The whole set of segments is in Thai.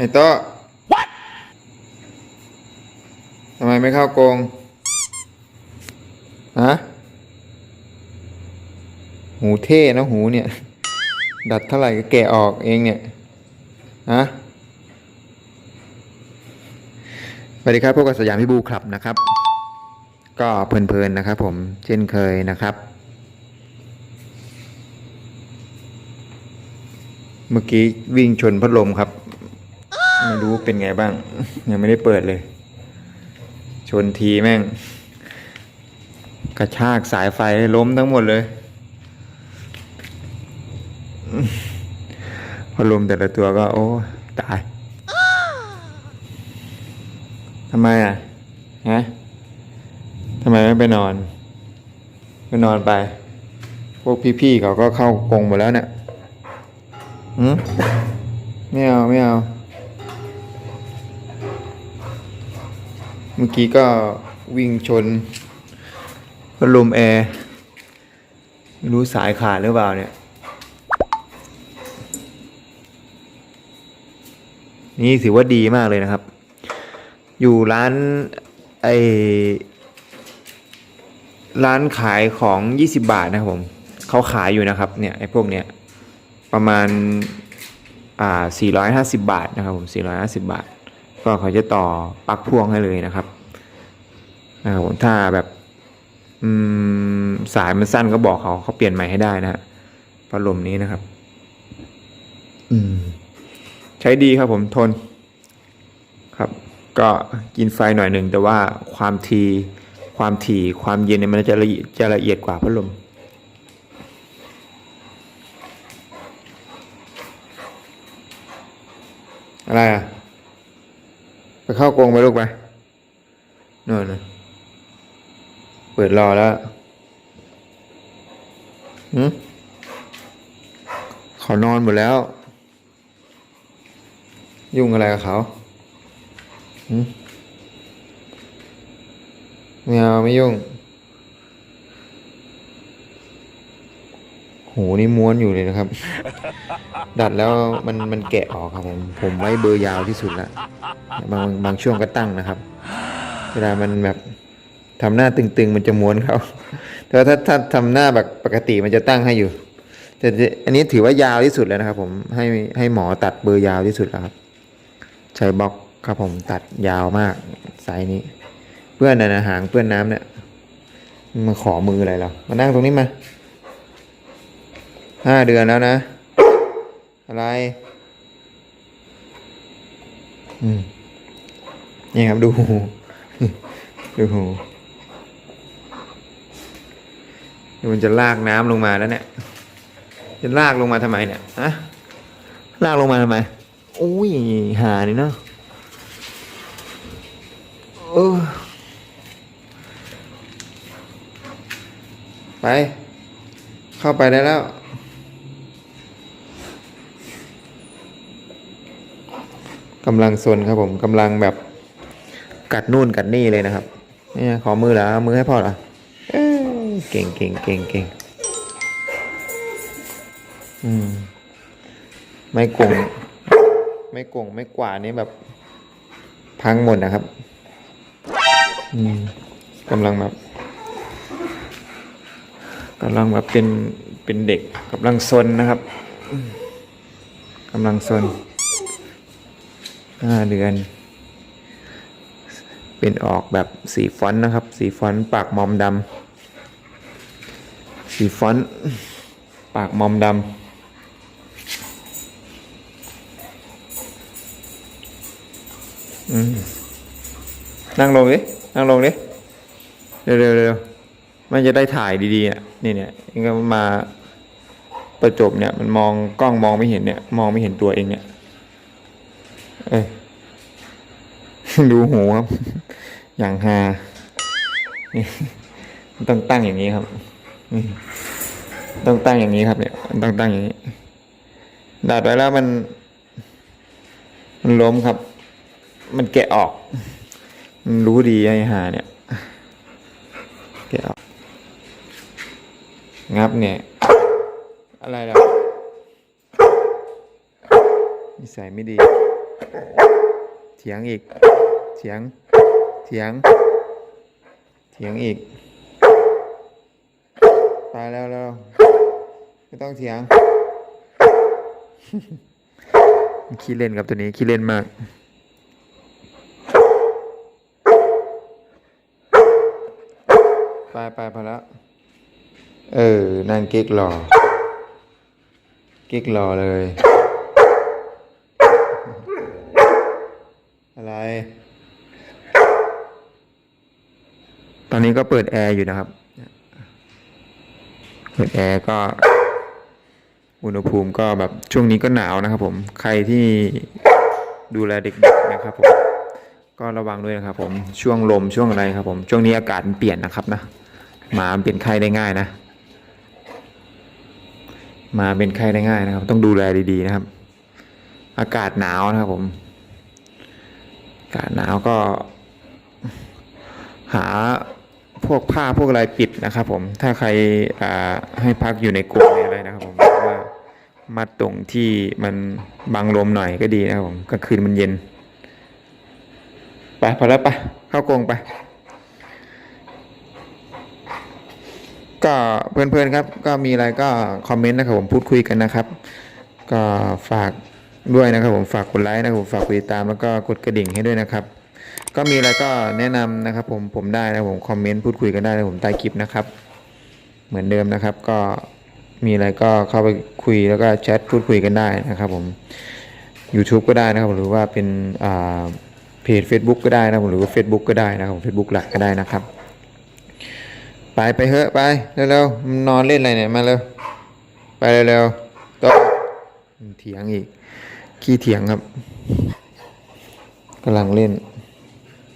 ไอ้โต๊ะทำไมไม่เข้ากรงฮะหูเท่นะหูเนี่ย ดัดเท่าไหร่ก็แกะออกเองเนี่ยฮะสวัสดีครับพวกกับสยามพิบูคลับนะครับ ก็เพลินๆนะครับ ผมเช่นเคยนะครับ เมื่อกี้วิ่งชนพัดลมครับ ไม่รู้เป็นไงบ้าง ยังไม่ได้เปิดเลย ชนทีแม่ง กระชากสายไฟล้มทั้งหมดเลยพัดลมแต่ละตัวก็ โอ้ ตายทำไมอะฮะทำไมไม่ไปนอนไปนอนไป พวกพี่ๆเขาก็เข้ากรงหมดแล้วเนี่ยหืมไม่เอา ไม่เอา มื่อกี้ก็วิ่งชนพัดลมแอร์ไม่รู้สายขาดหรือเปล่าเนี่ย นี่ถือว่าดีมากเลยนะครับ อยู่ร้านไอร้านขายของยี่สิบาทนะครับผมเขาขายอยู่นะครับเนี่ยไอพวกเนี้ยประมาณอ่า450 บาทนะครับผม450 บาท ก็เขาจะต่อปลั๊กพ่วงให้เลยนะครับนะครับผมถ้าแบบอืมสายมันสั้นก็บอกเขาเขาเปลี่ยนใหม่ให้ได้นะฮะพัดลมนี้นะครับ อืม ใช้ดีครับผมทน ครับ ก็กินไฟหน่อยหนึ่งแต่ว่าความทีความถี่ความเย็นเนี่ยมันจะละเอียดจะละเอียดกว่าพัดลมอะไรอะ ไปเข้ากรงไปลูกไปนู่นนะเปิดรอแล้วหืมเขานอนหมดแล้ว ยุ่งอะไรกับเขาหืมไม่เอาไม่ยุ่ง หนี่ม้วนอยู่เลยนะครับ ดัดแล้วมันมันแกะออกครับผม ผมไว้เบอร์ยาวที่สุดละบางบางช่วงก็ตั้งนะครับ เวลามันแบบทำหน้าตึงๆ มันจะม้วนเขาแต่ว่าถ้าถ้าทำหน้าแบบปกติมันจะตั้งให้อยู่ แต่อันนี้ถือว่ายาวที่สุดแล้วนะครับ ผมให้ให้หมอตัดเบอร์ยาวที่สุดแล้วครับ ใช้บล็อกครับผมตัดยาวมากไซส์นี้ เพื่อนนะหางเพื่อนน้ำเนี่ยมาขอมืออะไรเรามานั่งตรงนี้มา ห้าเดือนแล้วนะ อะไร อืม นี่ครับดูหูดูมันจะลากน้ำลงมาแล้วเนี่ย จะลากลงมาทำไมเนี่ยฮะลากลงมาทำไมอุ้ย หานี่เนาะเออไป เข้าไปได้แล้ว กำลังซนครับผมกำลังแบบกัดนู่นกัดนี่เลยนะครับเนี่ยขอมือเหรอมือให้พ่อเหรอเก่งเก่งเก่งเก่งอืมไม่กงไม่กงไม่กว่านี่แบบ พังหมดนะครับ อืมกำลังแบบกำลังแบบเป็นเป็นเด็กกำลังซนนะครับกำลังซน ห้าเดือน เป็นออกแบบสีฟอนต์นะครับ สีฟอนต์ปากมอมดำสีฟอนต์ปากมอมดำนั่งลงดิ นั่งลงดิ เร็วเร็วเร็วมันจะได้ถ่ายดีๆอะ นี่เนี่ยเองก็มาประจบเนี่ย มันมองกล้องมองไม่เห็นเนี่ย มองไม่เห็นตัวเองเนี่ย เอ้ยดูหูครับ อย่างฮาต้องตั้งอย่างนี้ครับต้องตั้งอย่างนี้ครับเนี่ยต้องตั้งอย่างนี้ดัดไว้แล้วมัน มันล้มครับ มันแกะออก มันรู้ดีไอ้หาเนี่ย แกะออก งับเนี่ย อะไรล่ะนิสัยไม่ดี เถียงอีก เถียง เถียง เถียงอีก ไปแล้วแล้วไม่ต้องเถียง ขี้เล่นกับตัวนี้ขี้เล่นมากไปไปพอแล้วเออ นั่นเก๊กหล่อเก๊กหล่อเลย อะไร ตอนนี้ก็เปิดแอร์อยู่นะครับ เปิดแอร์ก็ อุณหภูมิก็แบบช่วงนี้ก็หนาวนะครับ ผม ใครที่ดูแลเด็กๆนะครับผม ก็ระวังด้วยนะครับ ผม ช่วงลมช่วงอะไรครับ ผม ช่วงนี้อากาศมันเปลี่ยนนะครับนะ หมาเป็นไข้ได้ง่ายนะหมาเป็นไข้ได้ง่ายนะครับ ต้องดูแลดีๆนะครับ อากาศหนาวนะครับผม กาศหนาวก็ หาพวกผ้าพวกอะไรปิดนะครับ ผมถ้าใครอ่าให้พักอยู่ในกรงอะไรนะครับผมว่ามัดตรงที่มันบังลมหน่อยก็ดีนะครับผมกลางคืนมันเย็นไปพอแล้วไปเข้ากรงไป ก็เพื่อนๆครับ ก็มีอะไรก็คอมเมนต์นะครับผมพูดคุยกันนะครับ ก็ฝาก ด้วยนะครับผมฝากกดไลค์นะครับผมฝากกดติดตามแล้วก็กดกระดิ่งให้ด้วยนะครับ ก็มีอะไรก็แนะนำนะครับ ผมผมได้นะผมคอมเมนต์พูดคุยกันได้นะผมใต้คลิปนะครับ เหมือนเดิมนะครับ ก็มีอะไรก็เข้าไปคุยแล้วก็แชทพูดคุยกันได้นะครับ ผม YouTube ก็ได้นะครับหรือว่าเป็นเพจ Facebook ก็ได้นะครับหรือว่า Facebook ก็ได้นะครับ Facebook หลักก็ได้นะครับ ไปไปเถอะไปเร็วๆมันนอนเล่นอะไรเนี่ยมาเร็วไปเร็วๆโต๊ะเถียงอีก ขี้เถียงครับกำลังเล่น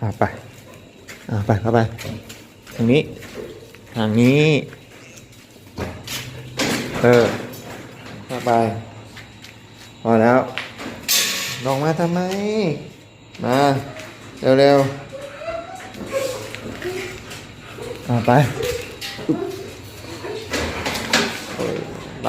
อะไปอะไปเข้าไปทางนี้ทางนี้เออเข้าไปพอแล้วลงมาทำไม มาเร็วๆอะไปไป